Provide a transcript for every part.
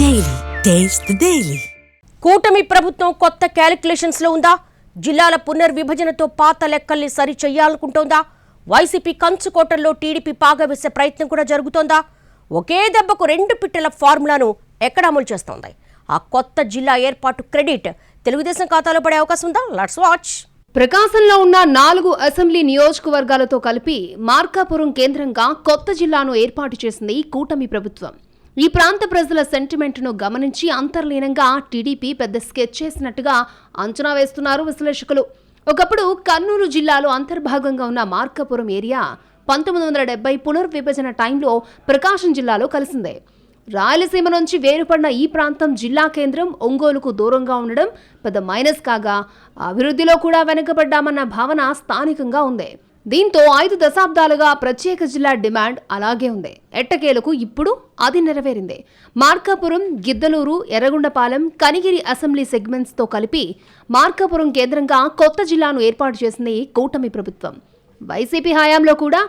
Daily. Taste the Daily. కూటమి ప్రభుత్వం కొత్త క్యాలిక్యులేషన్స్లో ఉందా? జిల్లాల పునర్విభజనతో పాత లెక్కల్ని సరి చెయ్యాలనుకుంటోందా? వైసీపీ కంచుకోటల్లో టీడీపీ పాగా వేసే ప్రయత్నం కూడా జరుగుతోందా? ఒకే దెబ్బకు రెండు పిట్టల ఫార్ములాను ఎక్కడ అమలు చేస్తోంది? ఆ కొత్త జిల్లా ఏర్పాటు క్రెడిట్ తెలుగుదేశం ఖాతాలో పడే అవకాశం ఉందా? లెట్స్ వాచ్ ప్రకాశంలో ఉన్న నాలుగు అసెంబ్లీ నియోజకవర్గాలతో కలిపి మార్కాపురం కేంద్రంగా కొత్త జిల్లాను ఏర్పాటు చేసింది కూటమి ప్రభుత్వం. ఈ ప్రాంత ప్రజల సెంటిమెంట్ను గమనించి అంతర్లీనంగా టీడీపీ పెద్ద స్కెచ్ చేసినట్టుగా అంచనా వేస్తున్నారు విశ్లేషకులు. ఒకప్పుడు కర్నూలు జిల్లాలో అంతర్భాగంగా ఉన్న మార్కాపురం ఏరియా పంతొమ్మిది వందల డెబ్బై పునర్విభజన టైంలో ప్రకాశం జిల్లాలో కలిసిందే. రాయలసీమ నుంచి వేరుపడిన ఈ ప్రాంతం జిల్లా కేంద్రం ఒంగోలుకు దూరంగా ఉండడం పెద్ద మైనస్ కాగా అభివృద్ధిలో కూడా వెనుకబడ్డామన్న భావన స్థానికంగా ఉంది. దీంతో ఐదు దశాబ్దాలుగా ప్రత్యేక జిల్లా డిమాండ్ అలాగే ఉంది. ఎట్టకేలకు ఇప్పుడు అది నెరవేరింది. మార్కాపురం గిద్దలూరు ఎర్రగొండపాలెం కనిగిరి అసెంబ్లీ సెగ్మెంట్స్తో కలిపి మార్కాపురం కేంద్రంగా కొత్త జిల్లాను ఏర్పాటు చేసింది కూటమి ప్రభుత్వం. వైసీపీ హయాంలో కూడా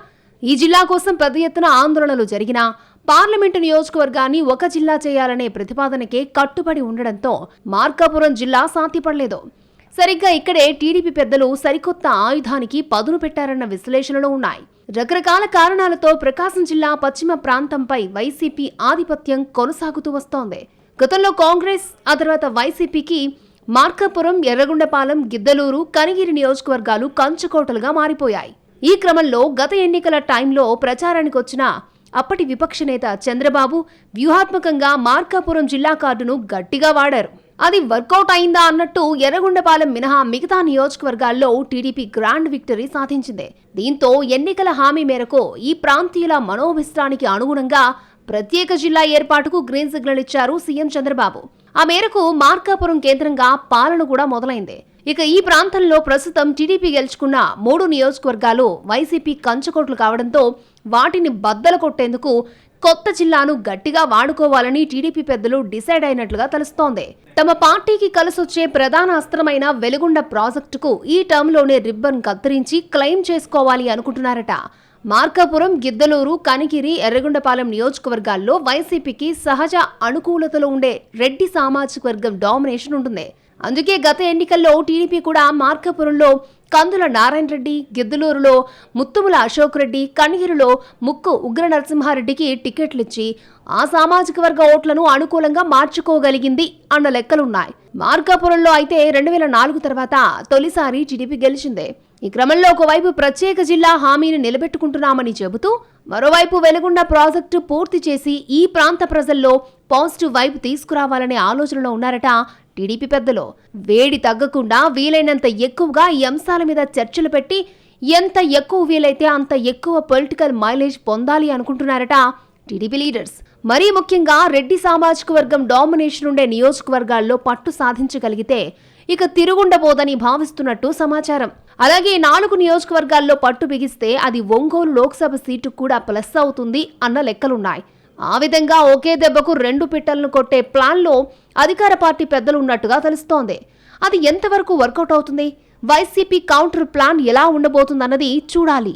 ఈ జిల్లా కోసం పెద్ద ఎత్తున ఆందోళనలు జరిగినా పార్లమెంటు నియోజకవర్గాన్ని ఒక జిల్లా చేయాలనే ప్రతిపాదనకే కట్టుబడి ఉండడంతో మార్కాపురం జిల్లా సాధ్యపడలేదు సరిగ్గా ఇక్కడే టీడీపీ పెద్దలు సరికొత్త ఆయుధానికి పదును పెట్టారన్న విశ్లేషణలు ఉన్నాయి. రకరకాల కారణాలతో ప్రకాశం జిల్లా పశ్చిమ ప్రాంతంపై వైసీపీ ఆధిపత్యం కొనసాగుతూ వస్తోంది. గతంలో కాంగ్రెస్ ఆ తర్వాత వైసీపీకి మార్కాపురం ఎర్రగొండపాలెం గిద్దలూరు కనిగిరి నియోజకవర్గాలు కంచుకోటలుగా మారిపోయాయి. ఈ క్రమంలో గత ఎన్నికల టైంలో ప్రచారానికి వచ్చిన అప్పటి విపక్ష నేత చంద్రబాబు వ్యూహాత్మకంగా మార్కాపురం జిల్లా కార్డును గట్టిగా వాడారు. అది వర్కౌట్ అయిందా అన్నట్టు ఎర్రగొండపాలెం మినహా మిగతా నియోజకవర్గాల్లో టీడీపీ గ్రాండ్ విక్టరీ సాధించింది. దీంతో ఎన్నికల హామీ మేరకు ఈ ప్రాంతీయుల మనోభిష్టానికి అనుగుణంగా ప్రత్యేక జిల్లా ఏర్పాటుకు గ్రీన్ సిగ్నల్ ఇచ్చారు సీఎం చంద్రబాబు. ఆ మేరకు మార్కాపురం కేంద్రంగా పాలన కూడా మొదలైంది. ఇక ఈ ప్రాంతంలో ప్రస్తుతం టీడీపీ గెలుచుకున్న మూడు నియోజకవర్గాలు వైసీపీ కంచుకోట్లు కావడంతో వాటిని బద్దలు కొట్టేందుకు కొత్త జిల్లాను గట్టిగా వాడుకోవాలని టీడీపీ పెద్దలు డిసైడ్ అయినట్లుగా తెలుస్తోంది. తమ పార్టీకి కలిసొచ్చే ప్రధాన అస్త్రమైన వెలుగుండ ప్రాజెక్టుకు ఈ టర్మ్లోనే రిబ్బన్ కత్తిరించి క్లెయిమ్ చేసుకోవాలి అనుకుంటున్నారట. మార్కాపురం గిద్దలూరు కనిగిరి ఎర్రగొండపాలెం నియోజకవర్గాల్లో వైసీపీకి సహజ అనుకూలతలో ఉండే రెడ్డి సామాజిక వర్గం డామినేషన్ ఉంటుంది. అందుకే గత ఎన్నికల్లో టీడీపీ కూడా మార్కాపురంలో కందుల నారాయణ రెడ్డి గిద్దలూరులో ముత్తుముల అశోక్ రెడ్డి కనిగిరిలో ముక్కు ఉగ్ర నరసింహారెడ్డికి టికెట్లిచ్చి ఆ సామాజిక వర్గ ఓట్లను అనుకూలంగా మార్చుకోగలిగింది అన్న లెక్కలున్నాయి. మార్కాపురంలో అయితే రెండు వేల నాలుగు తర్వాత తొలిసారి టీడీపీ గెలిచిందే. ఈ క్రమంలో ఒకవైపు ప్రత్యేక జిల్లా హామీని నిలబెట్టుకుంటున్నామని చెబుతూ మరోవైపు వెలుగుండ ప్రాజెక్టు పూర్తి చేసి ఈ ప్రాంత ప్రజల్లో పాజిటివ్ వైపు తీసుకురావాలనే ఆలోచనలో ఉన్నారట టీడీపీ పెద్దలు. వేడి తగ్గకుండా వీలైనంత ఎక్కువగా ఈ అంశాల మీద చర్చలు పెట్టి ఎంత ఎక్కువ వీలైతే అంత ఎక్కువ పొలిటికల్ మైలేజ్ పొందాలి అనుకుంటున్నారట టీడీపీ లీడర్స్. మరీ ముఖ్యంగా రెడ్డి సామాజిక వర్గం డామినేషన్ ఉండే నియోజకవర్గాల్లో పట్టు సాధించగలిగితే ఇక తిరుగుండబోదని భావిస్తున్నట్టు సమాచారం. అలాగే నాలుగు నియోజకవర్గాల్లో పట్టు బిగిస్తే అది ఒంగోలు లోక్సభ సీటు కూడా ప్లస్ అవుతుంది అన్న లెక్కలున్నాయి. ఆ విధంగా ఒకే దెబ్బకు రెండు పిట్టలను కొట్టే ప్లాన్లో అధికార పార్టీ పెద్దలు ఉన్నట్టుగా తెలుస్తోంది. అది ఎంతవరకు వర్కౌట్ అవుతుంది? వైసీపీ కౌంటర్ ప్లాన్ ఎలా ఉండబోతుందన్నది చూడాలి.